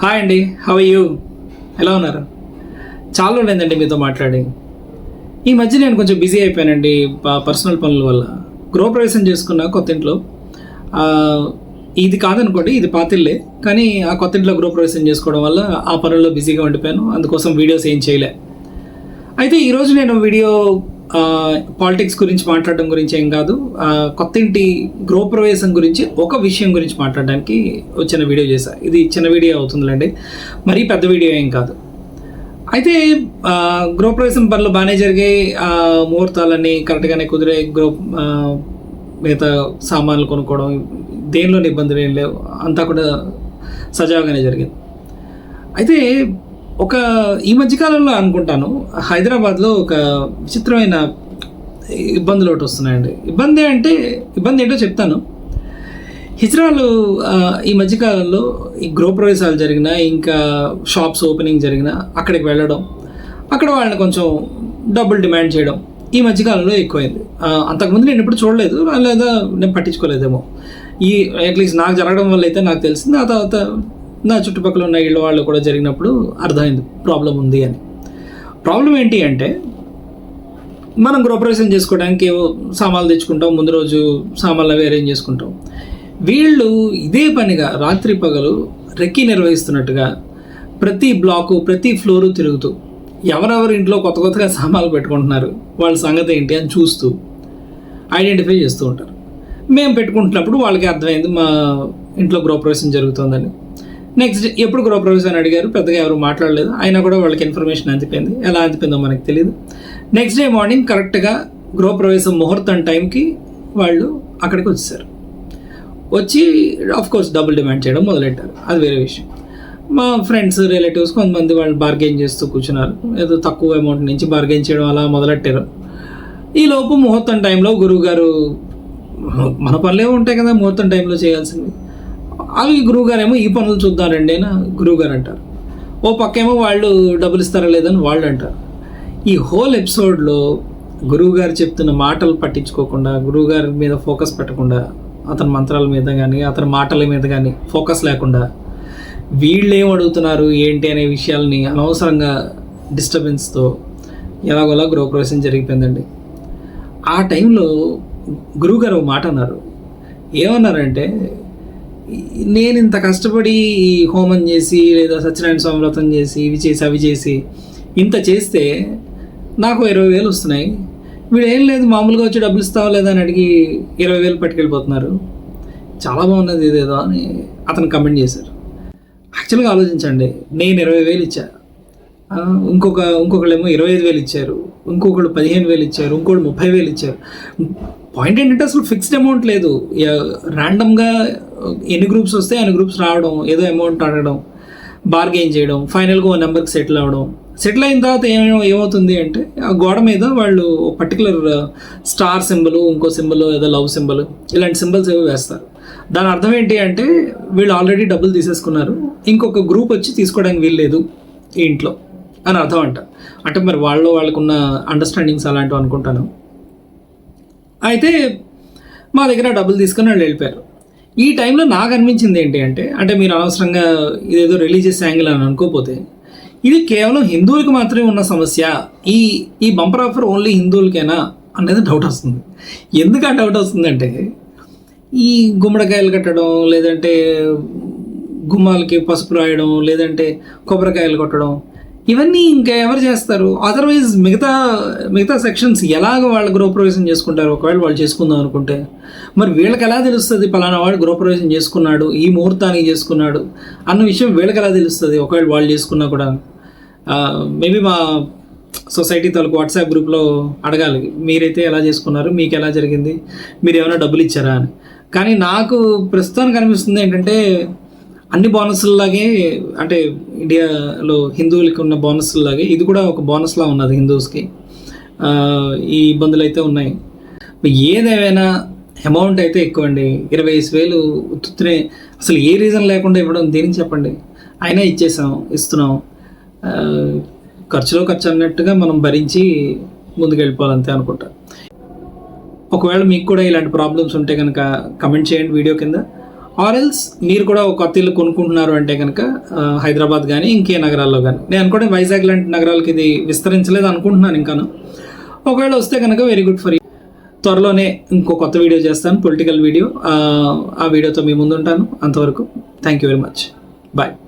Hi అండి have you ఎలా ఉన్నారు? చాలా ఉండేదండి మీతో మాట్లాడి. ఈ మధ్య నేను కొంచెం బిజీ అయిపోయానండి పర్సనల్ పనుల వల్ల. గృహప్రవేశం చేసుకున్న కొత్త ఇంట్లో. ఇది కాదనుకోండి ఇది పాతిల్లే కానీ ఆ కొత్త ఇంట్లో గృహప్రవేశం చేసుకోవడం వల్ల ఆ పనుల్లో బిజీగా ఉండిపోయాను. అందుకోసం వీడియోస్ ఏం చేయలే. అయితే ఈరోజు నేను వీడియో పాలిటిక్స్ గురించి మాట్లాడడం గురించి ఏం కాదు. కొత్త ఇంటి గృహప్రవేశం గురించి ఒక విషయం గురించి మాట్లాడడానికి వచ్చిన వీడియో చేశా. ఇది చిన్న వీడియో అవుతుందిలేండి. మరీ పెద్ద వీడియో ఏం కాదు. అయితే గృహప్రవేశం పనులు బాగానే జరిగాయి ముహూర్తాలన్నీ కరెక్ట్గానే కుదిరే గృహ మిగతా సామాన్లు కొనుక్కోవడం దేనిలోని ఇబ్బందులు ఏం లేవు. అంతా కూడా సజావుగానే జరిగింది. అయితే ఒక ఈ మధ్యకాలంలో అనుకుంటాను హైదరాబాద్లో ఒక విచిత్రమైన ఇబ్బందులు ఒకటి వస్తున్నాయండి. ఇబ్బంది అంటే ఇబ్బంది ఏంటో చెప్తాను. హిజ్రాలు ఈ మధ్యకాలంలో ఈ గృహప్రవేశాలు జరిగినా ఇంకా షాప్స్ ఓపెనింగ్ జరిగినా అక్కడికి వెళ్ళడం అక్కడ వాళ్ళని కొంచెం డబ్బులు డిమాండ్ చేయడం ఈ మధ్యకాలంలో ఎక్కువైంది. అంతకుముందు నేను ఎప్పుడు చూడలేదు లేదా నేను పట్టించుకోలేదేమో. ఈ అట్లీస్ట్ నాకు జరగడం వల్ల అయితే నాకు తెలిసింది ఆ తర్వాత నా చుట్టుపక్కల ఉన్న ఇళ్ళ వాళ్ళు కూడా జరిగినప్పుడు అర్థమైంది ప్రాబ్లం ఉంది అని. ప్రాబ్లం ఏంటి అంటే మనం గృహప్రవేశం చేసుకోవడానికి సామాన్లు తెచ్చుకుంటాం ముందు రోజు సామాన్లు అవి అరేంజ్ చేసుకుంటాం. వీళ్ళు ఇదే పనిగా రాత్రి పగలు రెక్కి నిర్వహిస్తున్నట్టుగా ప్రతి బ్లాకు ప్రతి ఫ్లోరు తిరుగుతూ ఎవరెవరి ఇంట్లో కొత్త కొత్తగా సామాన్లు పెట్టుకుంటున్నారు వాళ్ళ సంగతి ఏంటి అని చూస్తూ ఐడెంటిఫై చేస్తూ ఉంటారు. మేము పెట్టుకుంటున్నప్పుడు వాళ్ళకి అర్థమైంది మా ఇంట్లో గృహప్రవేశం జరుగుతుందని. నెక్స్ట్ ఎప్పుడు గృహప్రవేశం అని అడిగారు? పెద్దగా ఎవరు మాట్లాడలేదు. అయినా కూడా వాళ్ళకి ఇన్ఫర్మేషన్ అందిపోయింది. ఎలా అందిపోయిందో మనకు తెలియదు నెక్స్ట్ డే మార్నింగ్ కరెక్ట్గా గృహప్రవేశం ముహూర్తం టైంకి వాళ్ళు అక్కడికి వచ్చేసారు. వచ్చి ఆఫ్ కోర్స్ డబుల్ డిమాండ్ చేయడం మొదలెట్టారు. అది వేరే విషయం. మా ఫ్రెండ్స్ రిలేటివ్స్ కొంతమంది వాళ్ళు బార్గెన్ చేస్తూ కూర్చున్నారు. ఏదో తక్కువ అమౌంట్ నుంచి బార్గెన్ చేయడం అలా మొదలెట్టారు. ఈ లోపు ముహూర్తం టైంలో గురువు గారు మన పనులే ఉంటాయి కదా ముహూర్తం టైంలో చేయాల్సింది అవి గురువుగారేమో ఈ పనులు చూద్దారండి అని గురువుగారు అంటారు ఓ పక్కేమో వాళ్ళు డబ్బులు ఇస్తారా లేదని వాళ్ళు అంటారు ఈ హోల్ ఎపిసోడ్లో గురువుగారు చెప్తున్న మాటలు పట్టించుకోకుండా గురువు గారి మీద ఫోకస్ పెట్టకుండా అతని మంత్రాల మీద కానీ అతని మాటల మీద కానీ ఫోకస్ లేకుండా వీళ్ళు ఏం అడుగుతున్నారు ఏంటి అనే విషయాల్ని అనవసరంగా డిస్టర్బెన్స్తో ఎలాగోలా గృహప్రవేశం జరిగిపోయిందండి. ఆ టైంలో గురువుగారు మాట అన్నారు. ఏమన్నారంటే నేను ఇంత కష్టపడి ఈ హోమం చేసి లేదా సత్యనారాయణ స్వామి వ్రతం చేసి ఇవి చేసి అవి చేసి ఇంత చేస్తే నాకు ఇరవై వేలు వస్తున్నాయి. వీడు ఏం లేదు మామూలుగా వచ్చి డబ్బులు ఇస్తావా లేదా అని అడిగి ఇరవై వేలు పట్టుకెళ్ళిపోతున్నారు. చాలా బాగున్నది ఇదేదో అని అతను కమెంట్ చేశారు. యాక్చువల్గా ఆలోచించండి నేను ఇరవై వేలు ఇచ్చా. ఇంకొక ఇంకొక ఇంకొకళ్ళేమో ఇరవై ఐదు వేలు ఇచ్చారు. ఇంకొకళ్ళు పదిహేను వేలు ఇచ్చారు. ఇంకోళ్ళు ముప్పై వేలు ఇచ్చారు. పాయింట్ ఏంటంటే అసలు ఫిక్స్డ్ అమౌంట్ లేదు. ర్యాండమ్గా ఎన్ని గ్రూప్స్ వస్తే అన్ని గ్రూప్స్ రావడం ఏదో అమౌంట్ అడగడం బార్గెయిన్ చేయడం ఫైనల్గా ఓ నెంబర్కి సెటిల్ అవ్వడం సెటిల్ అయిన తర్వాత ఏమైనా ఏమవుతుంది అంటే ఆ గోడ మీద వాళ్ళు పర్టికులర్ స్టార్ సింబల్ ఇంకో సింబల్ ఏదో లవ్ సింబల్ ఇలాంటి సింబల్స్ ఏవో వేస్తారు. దాని అర్థం ఏంటి అంటే వీళ్ళు ఆల్రెడీ డబ్బులు తీసేసుకున్నారు. ఇంకొక గ్రూప్ వచ్చి తీసుకోవడానికి వీల్లేదు ఈ ఇంట్లో అని అర్థం అంట. అంటే మరి వాళ్ళు వాళ్ళకున్న అండర్స్టాండింగ్స్ అలాంటివి అనుకుంటాను. అయితే మా దగ్గర డబ్బులు తీసుకుని వాళ్ళు వెళ్ళిపోయారు. ఈ టైంలో నాకు అనిపించింది ఏంటి అంటే అంటే మీరు అనవసరంగా ఇదేదో రిలీజియస్ యాంగిల్ అని అనుకోపోతే ఇది కేవలం హిందువులకు మాత్రమే ఉన్న సమస్య. ఈ ఈ బంపర్ ఆఫర్ ఓన్లీ హిందువులకేనా అనేది డౌట్ వస్తుంది. ఎందుకు ఆ డౌట్ వస్తుందంటే ఈ గుమ్మడికాయలు కట్టడం లేదంటే గుమ్మాలకి పసుపు రాయడం లేదంటే కొబ్బరికాయలు కొట్టడం ఇవన్నీ ఇంకా ఎవరు చేస్తారు? అదర్వైజ్ మిగతా మిగతా సెక్షన్స్ ఎలాగ వాళ్ళు గృహప్రవేశం చేసుకుంటారు? ఒకవేళ వాళ్ళు చేసుకుందాం అనుకుంటే. మరి వీళ్ళకి ఎలా తెలుస్తుంది? పలానా వాడు గృహప్రవేశం చేసుకున్నాడు ఈ ముహూర్తానికి చేసుకున్నాడు అన్న విషయం వీళ్ళకి ఎలా తెలుస్తుంది? ఒకవేళ వాళ్ళు చేసుకున్నా కూడా. మేబీ మా సొసైటీ తాలూకు వాట్సాప్ గ్రూప్లో అడగాలి. మీరైతే ఎలా చేసుకున్నారు? మీకు ఎలా జరిగింది? మీరు ఏమైనా డబ్బులు ఇచ్చారా అని. కానీ నాకు ప్రస్తుతానికి అనిపిస్తుంది ఏంటంటే అన్ని బోనస్లాగే అంటే ఇండియాలో హిందువులకి ఉన్న బోనస్లాగే ఇది కూడా ఒక బోనస్లా ఉన్నది హిందూస్కి. ఈ ఇబ్బందులు అయితే ఉన్నాయి ఏదేమైనా అమౌంట్ అయితే ఎక్కువ అండి ఇరవై ఐదు వేలు ఉత్తునే అసలు ఏ రీజన్ లేకుండా ఇవ్వడం దేని చెప్పండి. అయినా ఇచ్చేసాం ఇస్తున్నాం. ఖర్చులో ఖర్చు అన్నట్టుగా మనం భరించి ముందుకు వెళ్ళిపోవాలంతే అనుకుంటా. ఒకవేళ మీకు కూడా ఇలాంటి ప్రాబ్లమ్స్ ఉంటే కనుక కమెంట్ చేయండి వీడియో కింద. ఆరెల్స్ మీరు కూడా ఒక కొత్త ఇల్లు కొనుక్కుంటున్నారు అంటే కనుక హైదరాబాద్ కానీ ఇంకే నగరాల్లో కానీ నేను అనుకోవడం వైజాగ్ లాంటి నగరాలకి ఇది విస్తరించలేదు అనుకుంటున్నాను ఇంకాను. ఒకవేళ వస్తే కనుక వెరీ గుడ్ ఫర్ త్వరలోనే ఇంకో కొత్త వీడియో చేస్తాను పొలిటికల్ వీడియో ఆ వీడియోతో మీ ముందు ఉంటాను అంతవరకు thank you very much bye